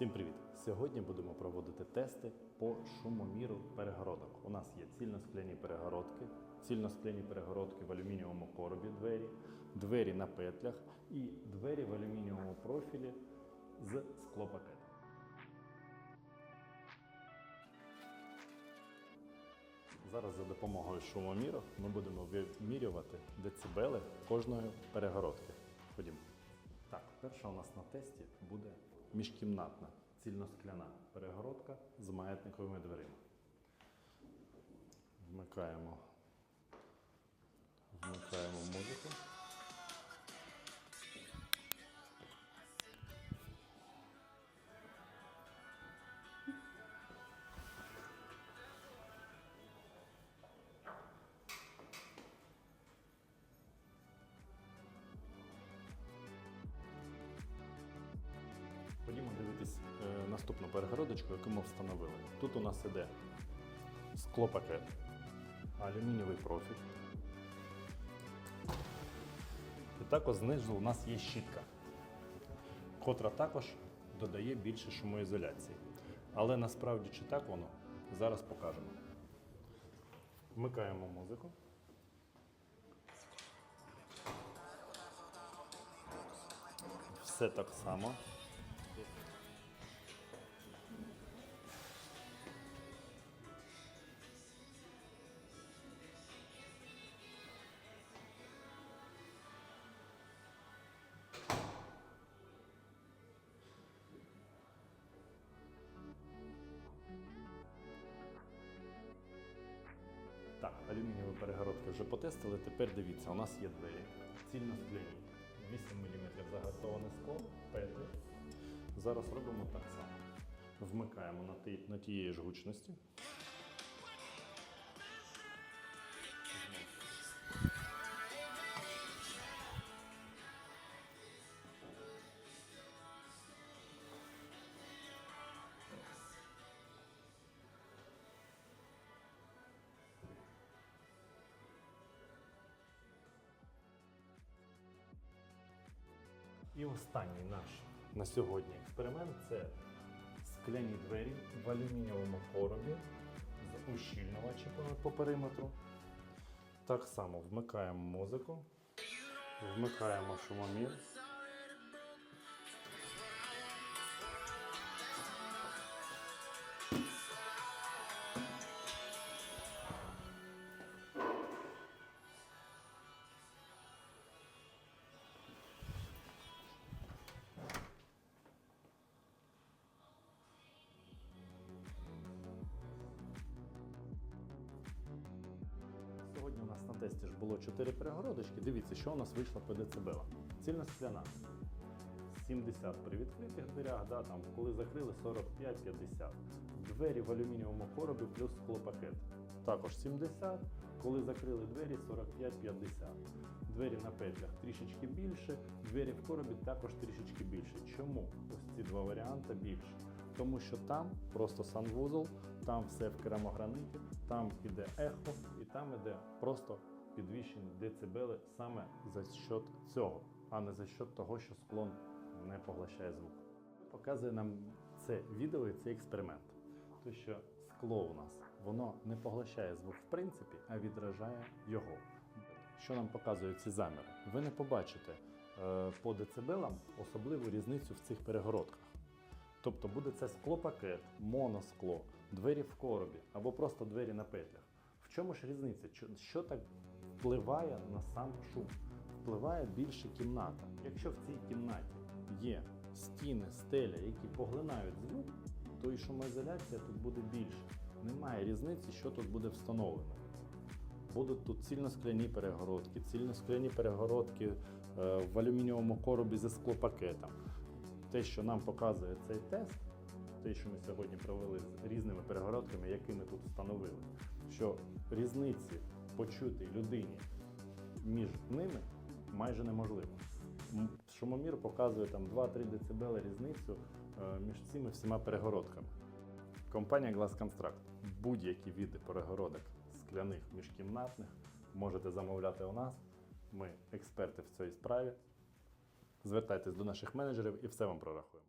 Всім привіт! Сьогодні будемо проводити тести по шумоміру перегородок. У нас є цільноскляні перегородки, цільноскляні перегородки в алюмінієвому коробі двері, двері на петлях і двері в алюмінієвому профілі з склопакетом. Зараз за допомогою шумоміру ми будемо вимірювати децибели кожної перегородки. Ходімо. Перша у нас на тесті буде міжкімнатна цільноскляна перегородка з маятниковими дверима. Вмикаємо наступну перегородочку, яку ми встановили. Тут у нас іде склопакет, алюмінієвий профіль. І також знизу у нас є щітка, котра також додає більше шумоізоляції. Але насправді чи так воно, зараз покажемо. Вмикаємо музику. Все так само. Алюмінієві перегородки вже потестили. Тепер дивіться, у нас є двері цільно скляні. 8 мм загартоване скло, петлі. Зараз робимо так само. Вмикаємо на, на тієї ж гучності. І останній наш на сьогодні експеримент це скляні двері в алюмінієвому коробі з ущільнювачем по периметру. Так само вмикаємо музику, вмикаємо шумомір. Тесті ж було 4 перегородочки. Дивіться, що у нас вийшло по децибелам. Цільна скляна. 70 при відкритих дверях, да, там, коли закрили 45-50. Двері в алюмінієвому коробі плюс склопакет. Також 70, коли закрили двері 45-50. Двері на петлях трішечки більше, двері в коробі також трішечки більше. Чому ось ці два варіанти більше? Тому що там просто санвузол, там все в керамограниті, там іде ехо і там іде просто підвищені децибели саме за счет цього, а не за счет того, що склон не поглощає звук. Показує нам це відео і цей експеримент. То, що скло у нас воно не поглощає звук в принципі, а відражає його. Що нам показують ці заміри? Ви не побачите е, по децибелам особливу різницю в цих перегородках. Тобто буде це склопакет, моноскло, двері в коробі або просто двері на петлях. В чому ж різниця? Що так впливає на сам шум? Впливає більше кімната. Якщо в цій кімнаті є стіни, стеля, які поглинають звук, то і шумоізоляція тут буде більше. Немає різниці, що тут буде встановлено. Будуть тут цільноскляні перегородки, цільноскляні перегородки е, в алюмінієвому коробі зі склопакетом. Те, що нам показує цей тест, те, що ми сьогодні провели з різними перегородками, які ми тут встановили, що різниці почути людині між ними майже неможливо. Шумомір показує там 2-3 дБ різницю е, між цими всіма перегородками. Компанія Glass Construct. Будь-які види перегородок скляних міжкімнатних можете замовляти у нас. Ми експерти в цій справі. Звертайтесь до наших менеджерів і все вам прорахуємо.